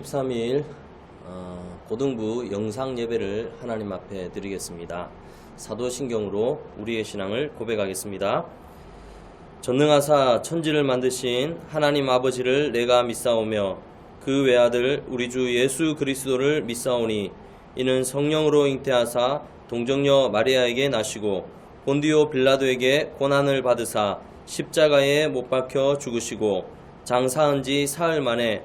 8월 23일 어, 고등부 영상 예배를 하나님 앞에 드리겠습니다. 사도신경으로 우리의 신앙을 고백하겠습니다. 전능하사 천지를 만드신 하나님 아버지를 내가 믿사오며 그 외아들 우리 주 예수 그리스도를 믿사오니 이는 성령으로 잉태하사 동정녀 마리아에게 나시고 본디오 빌라도에게 고난을 받으사 십자가에 못 박혀 죽으시고 장사한 지 사흘 만에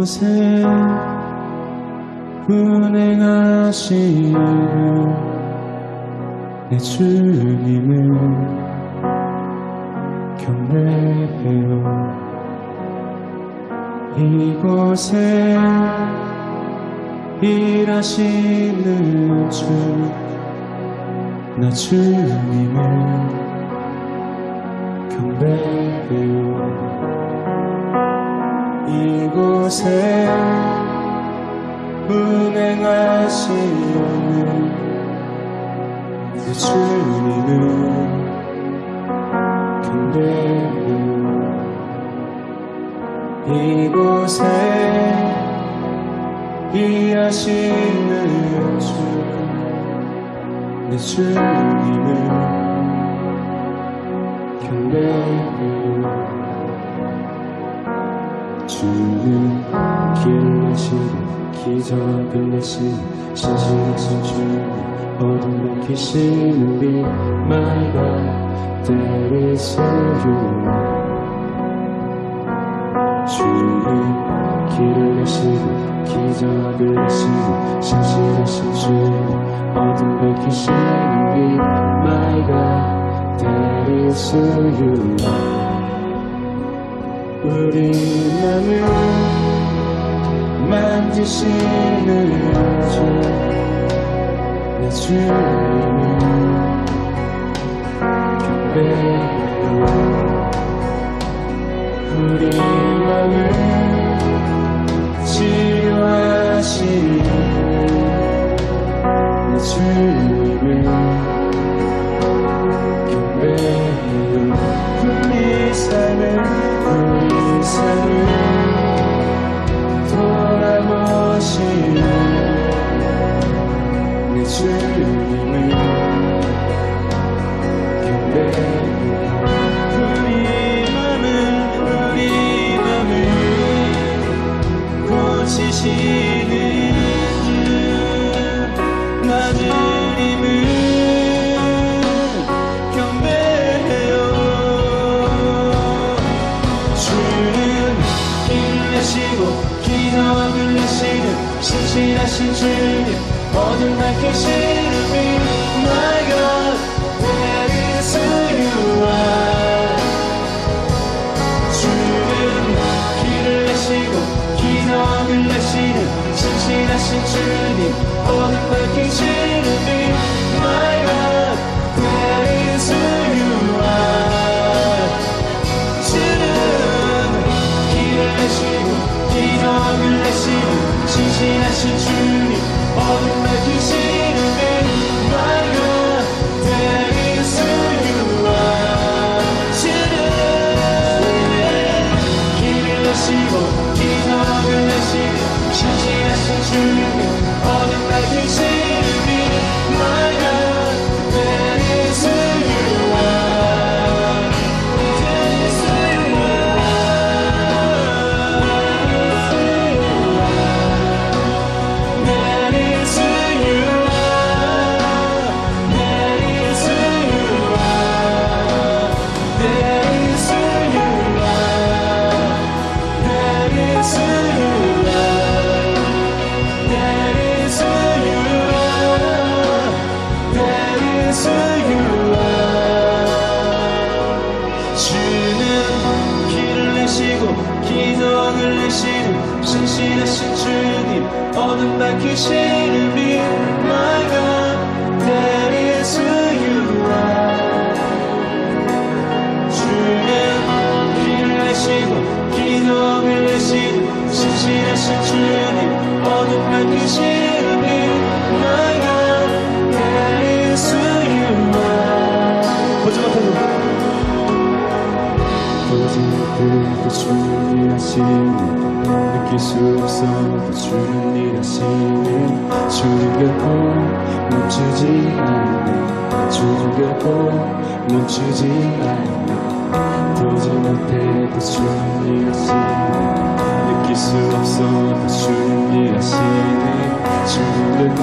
곳에 운행하시는 내 주님을 경배해요. 이곳에 일하시는 주나 주님을 경배해요 이곳에 운행하시는 내 주님을 경배해요 이곳에 이하시는 주내 주님을 경배해요 주는 길 내시고 기적을 내시고 신실하신 주님 어둠 밝히시는 빛 My God that is you 주는 길을 내시고 기적을 내시고 신실하신 주님 어둠 밝히시는 빛 My God that is you 우리 맘을 만지시는 주내 주님을 경배해요 우리 맘을 신실하신 주님 어둠 밝히시는 빛 어둠 밝히시는 빛 My God That is who you are. 주는 길을 내시고 기도를 내시고 신실하신 주님 어둠 밝히시는 빛 My God That is who you are. 보지 못해도 보지 못해도 주는 일하시는 느낄 수 없어도 주는 일 하시는 주는 결코 멈추지 않는 주는 결코 멈추지 않는 보지 못해도 주는 일 하시는 느낄 수 없어도 주는 일 하시는 주는 결코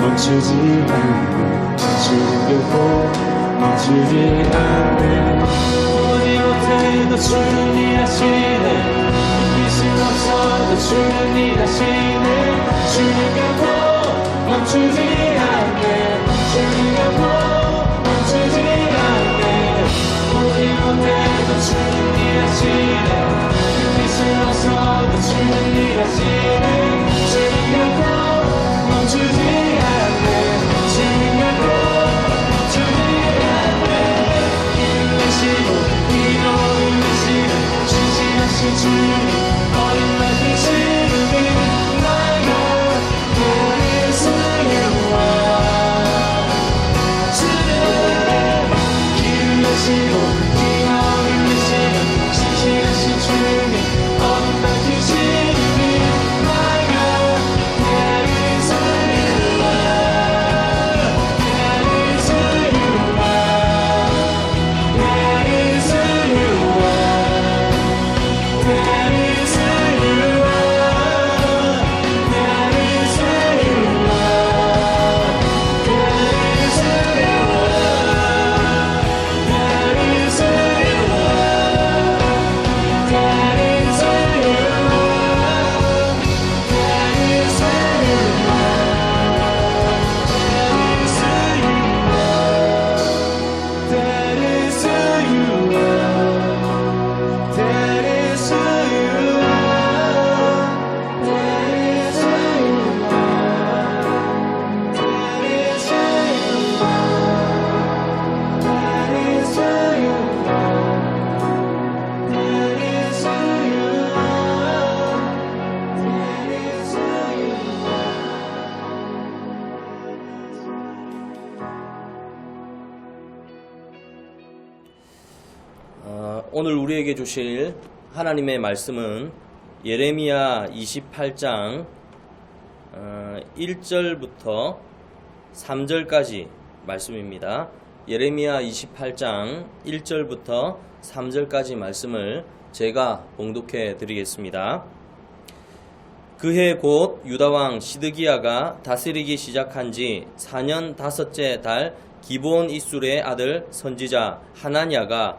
멈추지 않는 주는 결코 멈추지 않는 세상에도 주는 이 하시네. 빛은 없어도 주는 이 하시네. 주님과 더 멈추지 않네 주님과 더 멈추지 않네 우리 못해도 주는 이 하시네. 빛은 없어도 주는 이 하시네. 어, 오늘 우리에게 주실 하나님의 말씀은 예레미야 28장 어, 1절부터 3절까지 말씀입니다. 예레미야 28장 1절부터 3절까지 말씀을 제가 봉독해 드리겠습니다. 그해 곧 유다왕 시드기야가 다스리기 시작한 지 4년 다섯째 달 기본 이술의 아들 선지자 하나냐가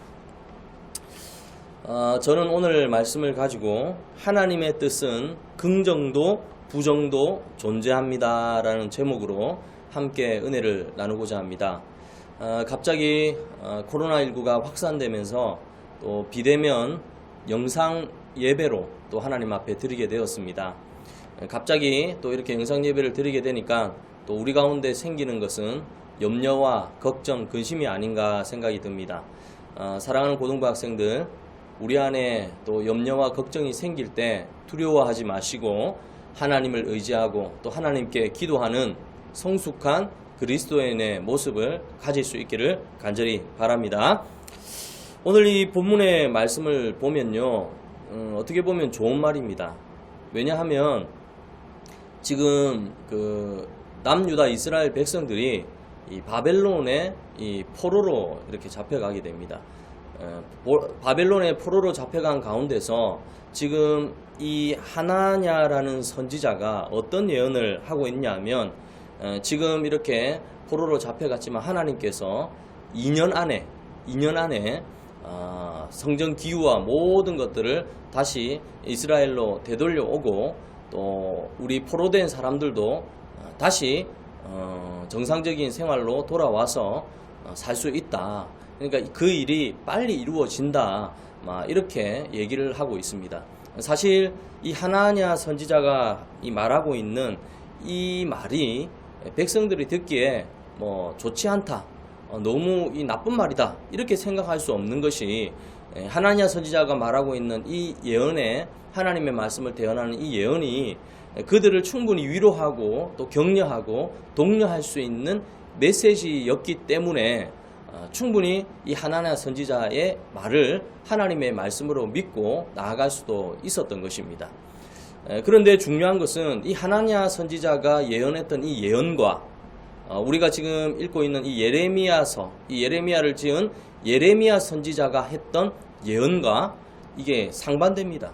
어, 저는 오늘 말씀을 가지고 하나님의 뜻은 긍정도 부정도 존재합니다 라는 제목으로 함께 은혜를 나누고자 합니다. 어, 갑자기 어, 코로나19가 확산되면서 또 비대면 영상 예배로 또 하나님 앞에 드리게 되었습니다. 어, 갑자기 또 이렇게 영상 예배를 드리게 되니까 또 우리 가운데 생기는 것은 염려와 걱정, 근심이 아닌가 생각이 듭니다. 어, 사랑하는 고등부 학생들, 우리 안에 또 염려와 걱정이 생길 때 두려워하지 마시고 하나님을 의지하고 또 하나님께 기도하는 성숙한 그리스도인의 모습을 가질 수 있기를 간절히 바랍니다. 오늘 이 본문의 말씀을 보면요, 음, 어떻게 보면 좋은 말입니다. 왜냐하면 지금 그 남유다 이스라엘 백성들이 이 바벨론의 이 포로로 이렇게 잡혀가게 됩니다. 바벨론의 포로로 잡혀간 가운데서 지금 이 하나냐라는 선지자가 어떤 예언을 하고 있냐면 에, 지금 이렇게 포로로 잡혀갔지만 하나님께서 2년 안에 2년 안에 아, 성전 기후와 모든 것들을 다시 이스라엘로 되돌려 오고 또 우리 포로된 사람들도 어, 다시 어, 정상적인 생활로 돌아와서 살 수 있다. 그러니까 그 일이 빨리 이루어진다. 막 이렇게 얘기를 하고 있습니다. 사실 이 하나냐 선지자가 이 말하고 있는 이 말이 백성들이 듣기에 뭐 좋지 않다. 어, 너무 이 나쁜 말이다. 이렇게 생각할 수 없는 것이 에, 하나냐 선지자가 말하고 있는 이 예언에 하나님의 말씀을 대언하는 이 예언이 그들을 충분히 위로하고 또 격려하고 독려할 수 있는 메시지였기 때문에 어, 충분히 이 하나냐 선지자의 말을 하나님의 말씀으로 믿고 나아갈 수도 있었던 것입니다. 에, 그런데 중요한 것은 이 하나냐 선지자가 예언했던 이 예언과 어, 우리가 지금 읽고 있는 이 예레미야서, 이 예레미야를 지은 예레미야 선지자가 했던 예언과 이게 상반됩니다.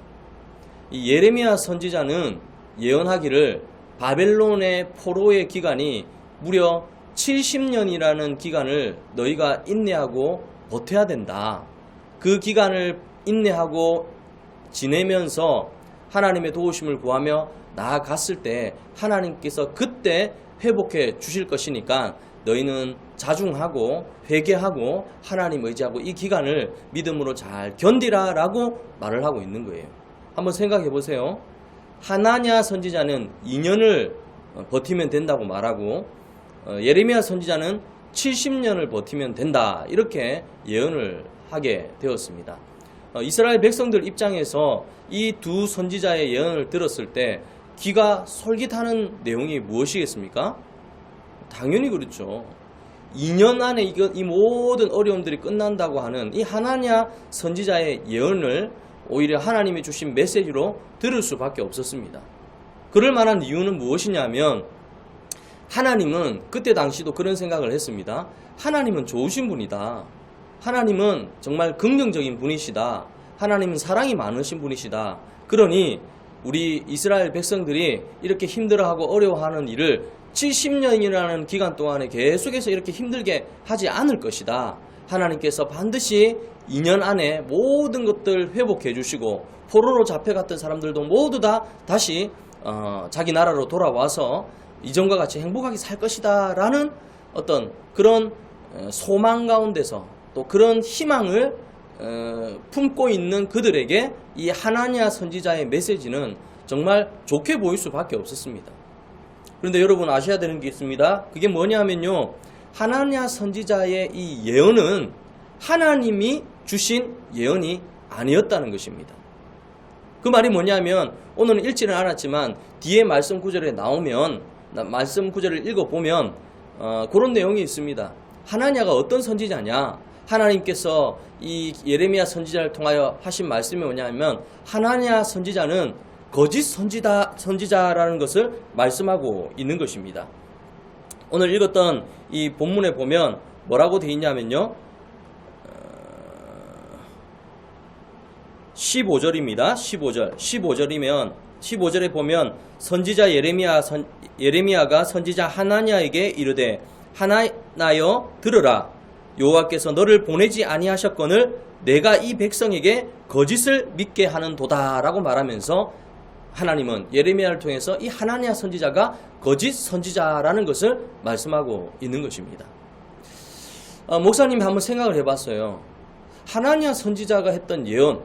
이 예레미야 선지자는 예언하기를 바벨론의 포로의 기간이 무려 70년이라는 기간을 너희가 인내하고 버텨야 된다. 그 기간을 인내하고 지내면서 하나님의 도우심을 구하며 나아갔을 때 하나님께서 그때 회복해 주실 것이니까 너희는 자중하고 회개하고 하나님 의지하고 이 기간을 믿음으로 잘 견디라 라고 말을 하고 있는 거예요. 한번 생각해 보세요. 하나냐 선지자는 2년을 버티면 된다고 말하고 어, 예레미야 선지자는 70년을 버티면 된다 이렇게 예언을 하게 되었습니다. 어, 이스라엘 백성들 입장에서 이 두 선지자의 예언을 들었을 때 귀가 솔깃하는 내용이 무엇이겠습니까? 당연히 그렇죠. 2년 안에 이 모든 어려움들이 끝난다고 하는 이 하나냐 선지자의 예언을 오히려 하나님이 주신 메시지로 들을 수밖에 없었습니다. 그럴 만한 이유는 무엇이냐면 하나님은 그때 당시도 그런 생각을 했습니다. 하나님은 좋으신 분이다. 하나님은 정말 긍정적인 분이시다. 하나님은 사랑이 많으신 분이시다. 그러니 우리 이스라엘 백성들이 이렇게 힘들어하고 어려워하는 일을 70년이라는 기간 동안에 계속해서 이렇게 힘들게 하지 않을 것이다. 하나님께서 반드시 2년 안에 모든 것들 회복해 주시고 포로로 잡혀갔던 사람들도 모두 다 다시 어, 자기 나라로 돌아와서 이전과 같이 행복하게 살 것이다 라는 어떤 그런 어, 소망 가운데서 또 그런 희망을 어, 품고 있는 그들에게 이 하나냐 선지자의 메시지는 정말 좋게 보일 수밖에 없었습니다. 그런데 여러분 아셔야 되는 게 있습니다. 그게 뭐냐면요. 하나냐 선지자의 이 예언은 하나님이 주신 예언이 아니었다는 것입니다. 그 말이 뭐냐면 오늘은 읽지는 않았지만 뒤에 말씀 구절에 나오면 나- 말씀 구절을 읽어보면 어, 그런 내용이 있습니다. 하나냐가 어떤 선지자냐? 하나님께서 이 예레미야 선지자를 통하여 하신 말씀이 뭐냐면 하나냐 선지자는 거짓 선지다, 선지자라는 것을 말씀하고 있는 것입니다. 오늘 읽었던 이 본문에 보면 뭐라고 되어 있냐면요. 15절입니다. 15절. 15절이면 15절에 보면 선지자 예레미야 선, 예레미야가 선지자 하나냐에게 이르되 하나나여 들으라 여호와께서 너를 보내지 아니하셨거늘 내가 이 백성에게 거짓을 믿게 하는도다라고 말하면서 하나님은 예레미야를 통해서 이 하나냐 선지자가 거짓 선지자라는 것을 말씀하고 있는 것입니다. 어, 목사님이 한번 생각을 해봤어요. 하나냐 선지자가 했던 예언,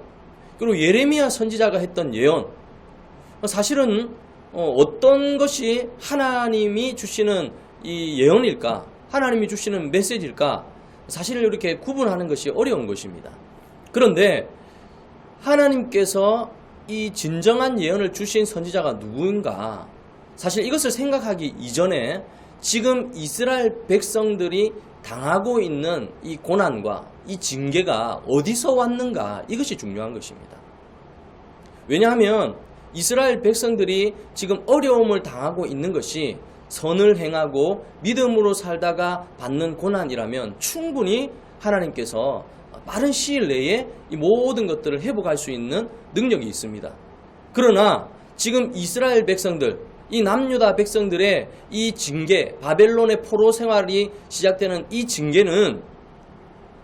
그리고 예레미야 선지자가 했던 예언, 어, 사실은 어, 어 떤 것이 하나님이 주시는 이 예언일까? 하나님이 주시는 메시지일까? 사실 이렇게 구분하는 것이 어려운 것입니다. 그런데 하나님께서 이 진정한 예언을 주신 선지자가 누구인가? 사실 이것을 생각하기 이전에 지금 이스라엘 백성들이 당하고 있는 이 고난과 이 징계가 어디서 왔는가? 이것이 중요한 것입니다. 왜냐하면 이스라엘 백성들이 지금 어려움을 당하고 있는 것이 선을 행하고 믿음으로 살다가 받는 고난이라면 충분히 하나님께서 빠른 시일 내에 이 모든 것들을 회복할 수 있는 능력이 있습니다. 그러나 지금 이스라엘 백성들, 이 남유다 백성들의 이 징계, 바벨론의 포로 생활이 시작되는 이 징계는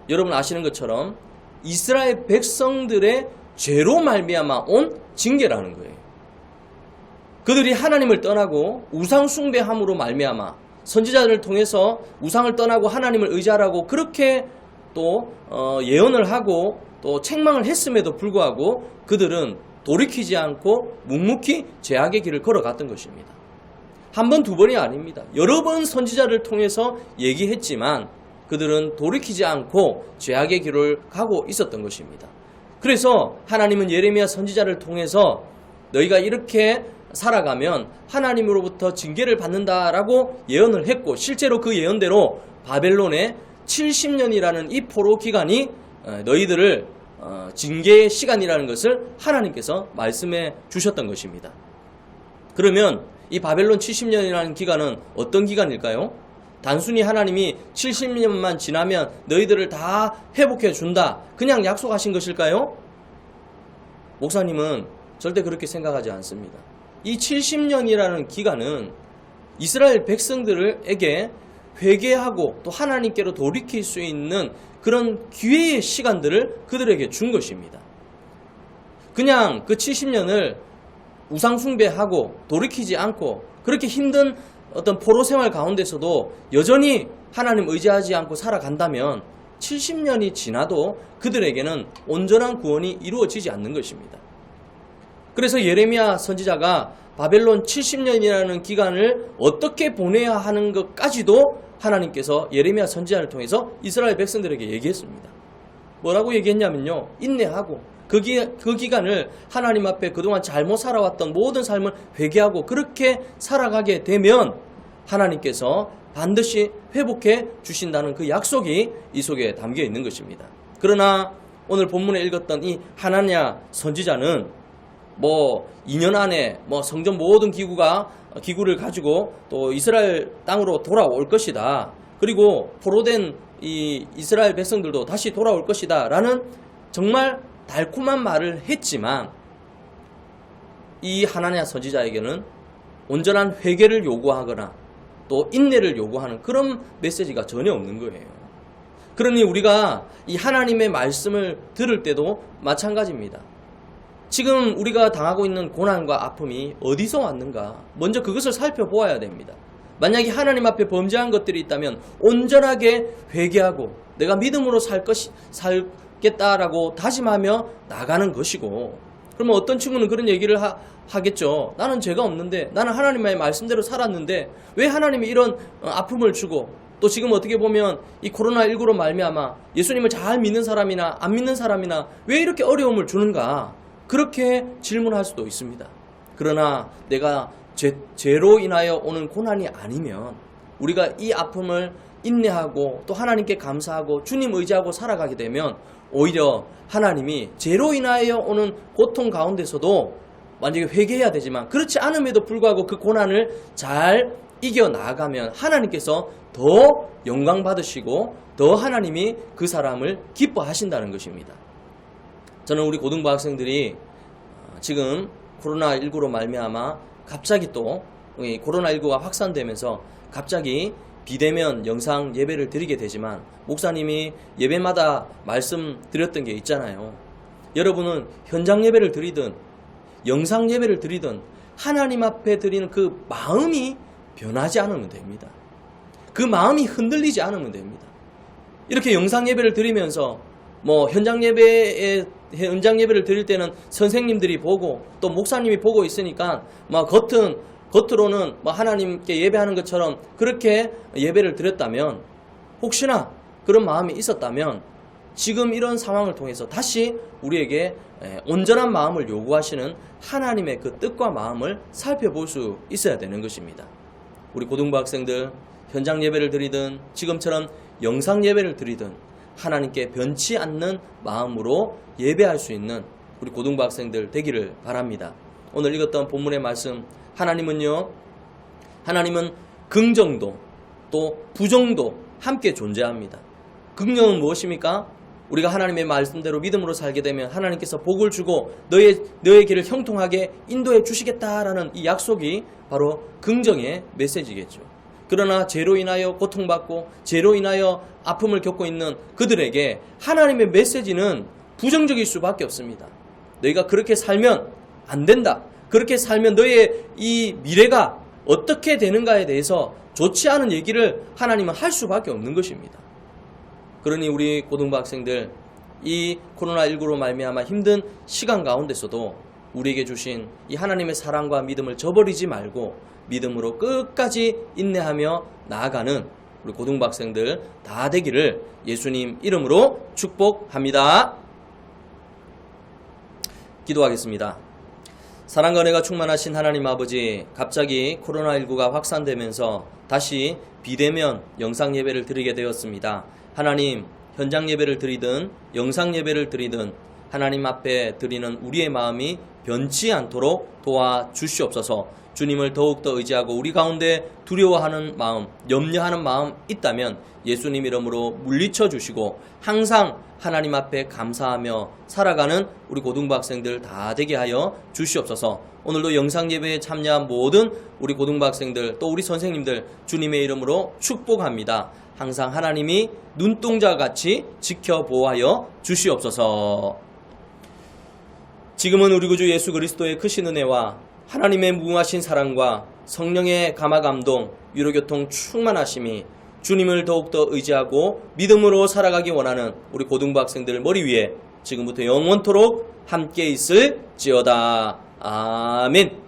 여러분 아시는 것처럼 이스라엘 백성들의 죄로 말미암아 온 징계라는 거예요. 그들이 하나님을 떠나고 우상 숭배함으로 말미암아 선지자들을 통해서 우상을 떠나고 하나님을 의지하라고 그렇게 또 어, 예언을 하고 또 책망을 했음에도 불구하고 그들은 돌이키지 않고 묵묵히 죄악의 길을 걸어갔던 것입니다. 한 번, 두 번이 아닙니다. 여러 번 선지자를 통해서 얘기했지만 그들은 돌이키지 않고 죄악의 길을 가고 있었던 것입니다. 그래서 하나님은 예레미야 선지자를 통해서 너희가 이렇게 살아가면 하나님으로부터 징계를 받는다라고 예언을 했고 실제로 그 예언대로 바벨론의 70년이라는 이 포로 기간이 어, 너희들을 어, 징계의 시간이라는 것을 하나님께서 말씀해 주셨던 것입니다. 그러면 이 바벨론 70년이라는 기간은 어떤 기간일까요? 단순히 하나님이 70년만 지나면 너희들을 다 회복해 준다. 그냥 약속하신 것일까요? 목사님은 절대 그렇게 생각하지 않습니다. 이 70년이라는 기간은 이스라엘 백성들에게 회개하고 또 하나님께로 돌이킬 수 있는 그런 기회의 시간들을 그들에게 준 것입니다. 그냥 그 70년을 우상숭배하고 돌이키지 않고 그렇게 힘든 어떤 포로 생활 가운데서도 여전히 하나님 의지하지 않고 살아간다면 70년이 지나도 그들에게는 온전한 구원이 이루어지지 않는 것입니다. 그래서 예레미야 선지자가 바벨론 70년이라는 기간을 어떻게 보내야 하는 것까지도 하나님께서 예레미야 선지자를 통해서 이스라엘 백성들에게 얘기했습니다. 뭐라고 얘기했냐면요. 인내하고 그, 기, 그 기간을 하나님 앞에 그동안 잘못 살아왔던 모든 삶을 회개하고 그렇게 살아가게 되면 하나님께서 반드시 회복해 주신다는 그 약속이 이 속에 담겨 있는 것입니다. 그러나 오늘 본문에 읽었던 이 하나냐 선지자는 뭐 2년 안에 뭐 성전 모든 기구가 기구를 가지고 또 이스라엘 땅으로 돌아올 것이다. 그리고 포로된 이 이스라엘 백성들도 다시 돌아올 것이다 라는 정말 달콤한 말을 했지만 이 하나냐 선지자에게는 온전한 회개를 요구하거나 또 인내를 요구하는 그런 메시지가 전혀 없는 거예요. 그러니 우리가 이 하나님의 말씀을 들을 때도 마찬가지입니다. 지금 우리가 당하고 있는 고난과 아픔이 어디서 왔는가? 먼저 그것을 살펴보아야 됩니다. 만약에 하나님 앞에 범죄한 것들이 있다면 온전하게 회개하고 내가 믿음으로 살 것이 살겠다라고 다짐하며 나가는 것이고 그러면 어떤 친구는 그런 얘기를 하, 하겠죠. 나는 죄가 없는데 나는 하나님의 말씀대로 살았는데 왜 하나님이 이런 어, 아픔을 주고 또 지금 어떻게 보면 이 코로나19로 말미암아 예수님을 잘 믿는 사람이나 안 믿는 사람이나 왜 이렇게 어려움을 주는가 그렇게 질문할 수도 있습니다. 그러나 내가 죄, 죄로 인하여 오는 고난이 아니면 우리가 이 아픔을 인내하고 또 하나님께 감사하고 주님 의지하고 살아가게 되면 오히려 하나님이 죄로 인하여 오는 고통 가운데서도 만약에 회개해야 되지만 그렇지 않음에도 불구하고 그 고난을 잘 이겨 나가면 하나님께서 더 영광 받으시고 더 하나님이 그 사람을 기뻐하신다는 것입니다. 저는 우리 고등부 학생들이 어, 지금 코로나19로 말미암아 갑자기 또이 코로나19가 확산되면서 갑자기 비대면 영상 예배를 드리게 되지만 목사님이 예배마다 말씀드렸던 게 있잖아요. 여러분은 현장 예배를 드리든 영상 예배를 드리든 하나님 앞에 드리는 그 마음이 변하지 않으면 됩니다. 그 마음이 흔들리지 않으면 됩니다. 이렇게 영상 예배를 드리면서 뭐 현장 예배에 현장 예배를 드릴 때는 선생님들이 보고 또 목사님이 보고 있으니까 막 겉은 겉으로는 뭐 하나님께 예배하는 것처럼 그렇게 예배를 드렸다면 혹시나 그런 마음이 있었다면 지금 이런 상황을 통해서 다시 우리에게 에, 온전한 마음을 요구하시는 하나님의 그 뜻과 마음을 살펴볼 수 있어야 되는 것입니다. 우리 고등부 학생들 현장 예배를 드리든 지금처럼 영상 예배를 드리든 하나님께 변치 않는 마음으로 예배할 수 있는 우리 고등부 학생들 되기를 바랍니다. 오늘 읽었던 본문의 말씀 하나님은요 하나님은 긍정도 또 부정도 함께 존재합니다. 긍정은 무엇입니까? 우리가 하나님의 말씀대로 믿음으로 살게 되면 하나님께서 복을 주고 너의 너의 길을 형통하게 인도해 주시겠다라는 이 약속이 바로 긍정의 메시지겠죠. 그러나 죄로 인하여 고통받고 죄로 인하여 아픔을 겪고 있는 그들에게 하나님의 메시지는 부정적일 수밖에 없습니다. 너희가 그렇게 살면 안 된다. 그렇게 살면 너의 이 미래가 어떻게 되는가에 대해서 좋지 않은 얘기를 하나님은 할 수밖에 없는 것입니다. 그러니 우리 고등부 학생들 이 코로나19로 말미암아 힘든 시간 가운데서도 우리에게 주신 이 하나님의 사랑과 믿음을 저버리지 말고 믿음으로 끝까지 인내하며 나아가는 우리 고등부 학생들 다 되기를 예수님 이름으로 축복합니다. 기도하겠습니다. 사랑과 은혜가 충만하신 하나님 아버지, 갑자기 코로나19가 확산되면서 다시 비대면 영상 예배를 드리게 되었습니다. 하나님, 현장 예배를 드리든 영상 예배를 드리든 하나님 앞에 드리는 우리의 마음이 변치 않도록 도와 주시옵소서. 주님을 더욱더 의지하고 우리 가운데 두려워하는 마음, 염려하는 마음 있다면 예수님 이름으로 물리쳐 주시고 항상 하나님 앞에 감사하며 살아가는 우리 고등부 학생들 다 되게 하여 주시옵소서. 오늘도 영상 예배에 참여한 모든 우리 고등부 학생들 또 우리 선생님들 주님의 이름으로 축복합니다. 항상 하나님이 눈동자 같이 지켜보아여 주시옵소서. 지금은 우리 구주 예수 그리스도의 크신 은혜와 하나님의 무궁하신 사랑과 성령의 감화 감동, 유로교통 충만하심이 주님을 더욱더 의지하고 믿음으로 살아가기 원하는 우리 고등부 학생들 머리 위에 지금부터 영원토록 함께 있을지어다. 아멘.